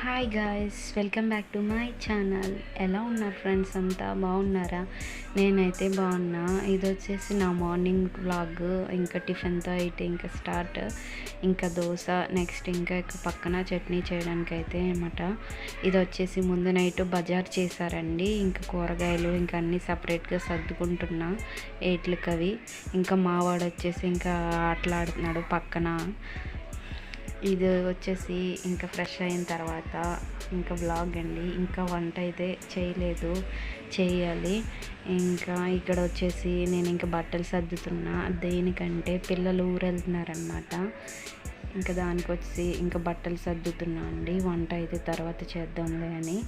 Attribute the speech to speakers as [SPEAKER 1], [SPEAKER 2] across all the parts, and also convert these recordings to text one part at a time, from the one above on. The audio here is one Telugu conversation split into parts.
[SPEAKER 1] Hi guys welcome back to my channel ఎలా ఉన్నారు ఫ్రెండ్స్ అంతా? బాగున్నారా? నేనైతే బాగున్నా. ఇది వచ్చేసి నా మార్నింగ్ వ్లాగ్ ఇంకా టిఫిన్తో అయితే ఇంకా స్టార్ట్ ఇంకా దోశ నెక్స్ట్ ఇంకా ఇక పక్కన చట్నీ చేయడానికి అయితే అనమాట ఇది వచ్చేసి ముందు నైట్ బజార్ చేశారండి. ఇంకా కూరగాయలు ఇంకా అన్నీ సపరేట్గా సర్దుకుంటున్నా. ఏట్లకి అవి ఇంకా మావాడు వచ్చేసి ఇంకా ఆటలాడుతున్నాడు పక్కన. ఇది వచ్చేసి ఇంకా ఫ్రెష్ అయిన తర్వాత ఇంకా బ్లాగ్ అండి. ఇంకా వంట అయితే చేయలేదు చేయాలి. ఇంకా ఇక్కడ వచ్చేసి నేను ఇంకా బట్టలు సర్దుతున్నా. దేనికంటే పిల్లలు ఊరెళ్తున్నారనమాట ఇంకా దానికి వచ్చి ఇంకా బట్టలు సర్దుతున్నా అండి. వంట అయితే తర్వాత చేద్దాంలే అని.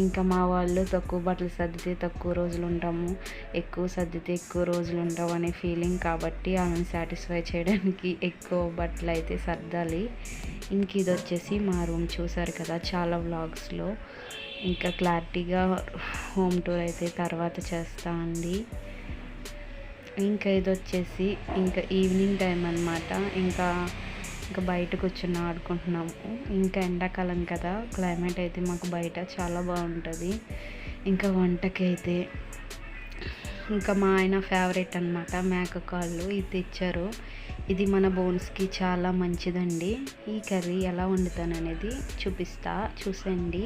[SPEAKER 1] ఇంకా మా వాళ్ళు తక్కువ బట్టలు సర్దితే తక్కువ రోజులు ఉంటాము. ఎక్కువ సర్దితే ఎక్కువ రోజులు ఉంటాం అనే ఫీలింగ్ కాబట్టి ఆమెను సాటిస్ఫై చేయడానికి ఎక్కువ బట్టలు అయితే సర్దాలి. ఇంక ఇది వచ్చేసి మా రూమ్ చూసారు కదా చాలా వ్లాగ్స్లో ఇంకా క్లారిటీగా హోమ్ టూర్ అయితే తర్వాత చేస్తా అండి ఇంకా ఇది వచ్చేసి ఇంకా ఈవినింగ్ టైం అనమాట ఇంకా ఇంకా బయట కూర్చుని ఆడుకుంటున్నాము. ఇంకా ఎండాకాలం కదా క్లైమేట్ అయితే మాకు బయట చాలా బాగుంటుంది. ఇంకా వంటకి అయితే ఇంకా మా ఆయన ఫేవరెట్ అనమాట మేక కాళ్ళు ఇది తెచ్చారు. ఇది మన బోన్స్కి చాలా మంచిదండి. ఈ కర్రీ ఎలా వండుతాను అనేది చూపిస్తా చూసండి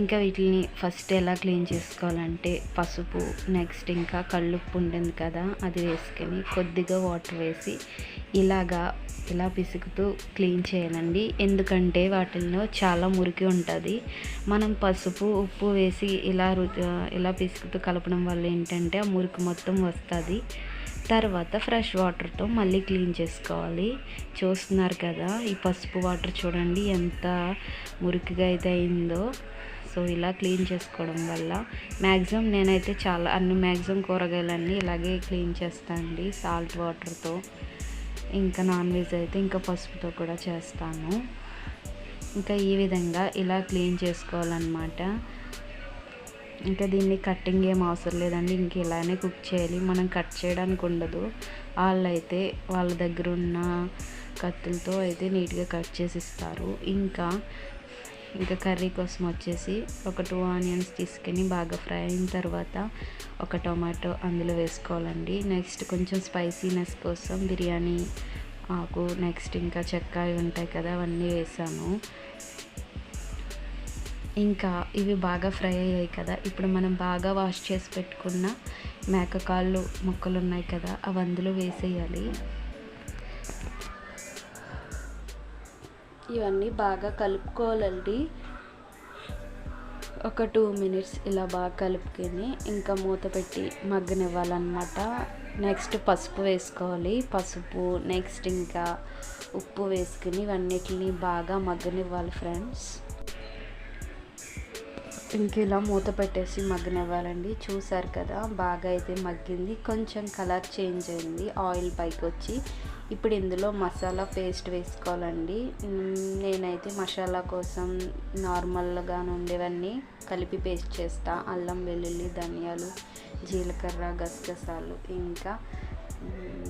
[SPEAKER 1] ఇంకా వీటిని ఫస్ట్ ఎలా క్లీన్ చేసుకోవాలంటే పసుపు నెక్స్ట్ ఇంకా కళ్ళుప్పు ఉంటుంది కదా అది వేసుకొని కొద్దిగా వాటర్ వేసి ఇలాగా ఇలా పిసుకుతూ క్లీన్ చేయాలండి. ఎందుకంటే వాటిల్లో చాలా మురికి ఉంటుంది. మనం పసుపు ఉప్పు వేసి ఇలా రు ఇలా పిసుకుతూ కలపడం వల్ల ఏంటంటే ఆ మురికి మొత్తం వస్తుంది. తర్వాత ఫ్రెష్ వాటర్తో మళ్ళీ క్లీన్ చేసుకోవాలి. చూస్తున్నారు కదా ఈ పసుపు వాటర్ చూడండి ఎంత మురికిగా అయితే అయిందో. సో ఇలా క్లీన్ చేసుకోవడం వల్ల మ్యాక్సిమం నేనైతే చాలా అన్ని మ్యాక్సిమం కూరగాయలన్నీ ఇలాగే క్లీన్ చేస్తాను అండి సాల్ట్ వాటర్తో. ఇంకా నాన్ వెజ్ అయితే ఇంకా పసుపుతో కూడా చేస్తాను. ఇంకా ఈ విధంగా ఇలా క్లీన్ చేసుకోవాలన్నమాట. ఇంకా దీన్ని కట్టింగ్ ఏం అవసరం లేదండి ఇంక ఇలానే కుక్ చేయాలి. మనం కట్ చేయడానికి ఉండదు. వాళ్ళైతే వాళ్ళ దగ్గర ఉన్న కత్తులతో అయితే నీట్గా కట్ చేసి ఇస్తారు. ఇంకా ఇంకా కర్రీ కోసం వచ్చేసి ఒక టూ ఆనియన్స్ తీసుకొని బాగా ఫ్రై అయిన తర్వాత ఒక టొమాటో అందులో వేసుకోవాలండి. నెక్స్ట్ కొంచెం స్పైసీనెస్ కోసం బిర్యానీ ఆకు నెక్స్ట్ ఇంకా చెక్క అవి ఉంటాయి కదా అవన్నీ వేసాను. ఇంకా ఇవి బాగా ఫ్రై అయ్యాయి కదా ఇప్పుడు మనం బాగా వాష్ చేసి పెట్టుకున్న మేకకాళ్ళు ముక్కలు ఉన్నాయి కదా అవి అందులో వేసేయాలి. ఇవన్నీ బాగా కలుపుకోవాలండి. ఒక టూ మినిట్స్ ఇలా బాగా కలుపుకొని ఇంకా మూత పెట్టి మగ్గనివ్వాలన్నమాట. నెక్స్ట్ పసుపు వేసుకోవాలి. పసుపు నెక్స్ట్ ఇంకా ఉప్పు వేసుకుని ఇవన్నిటిని బాగా మగ్గనివ్వాలి ఫ్రెండ్స్. ఇంక ఇలా మూత పెట్టేసి మగ్గనివ్వాలండి. చూసారు కదా బాగా అయితే మగ్గింది. కొంచెం కలర్ చేంజ్ అయింది. ఆయిల్ పైకి వచ్చి ఇప్పుడు ఇందులో మసాలా పేస్ట్ వేసుకోవాలండి. నేనైతే మసాలా కోసం నార్మల్గా ఉండేవన్నీ కలిపి పేస్ట్ చేస్తా. అల్లం వెల్లుల్లి ధనియాలు జీలకర్ర గసగసాలు ఇంకా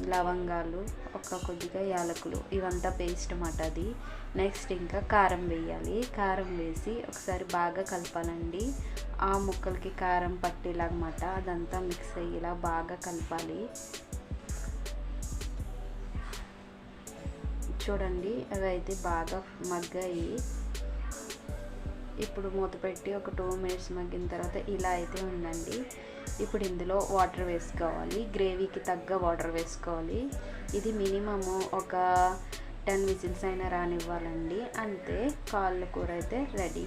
[SPEAKER 1] లవంగాలు ఒక కొద్దిగా యాలకులు. ఇవంతా పేస్ట్ మాట అది. నెక్స్ట్ ఇంకా కారం వేయాలి. కారం వేసి ఒకసారి బాగా కలపాలండి. ఆ ముక్కలకి కారం పట్టేలాగమాట అదంతా మిక్స్ అయ్యేలా బాగా కలపాలి. చూడండి అవి అయితే బాగా మగ్గాయి. ఇప్పుడు మూత పెట్టి ఒక టూ మినిట్స్ మగ్గిన తర్వాత ఇలా అయితే ఉందండి ఇప్పుడు ఇందులో వాటర్ వేసుకోవాలి. గ్రేవీకి తగ్గ వాటర్ వేసుకోవాలి. ఇది మినిమము ఒక టెన్ విజిల్స్ అయినా రానివ్వాలండి. అంతే కాళ్ళ కూర అయితే రెడీ.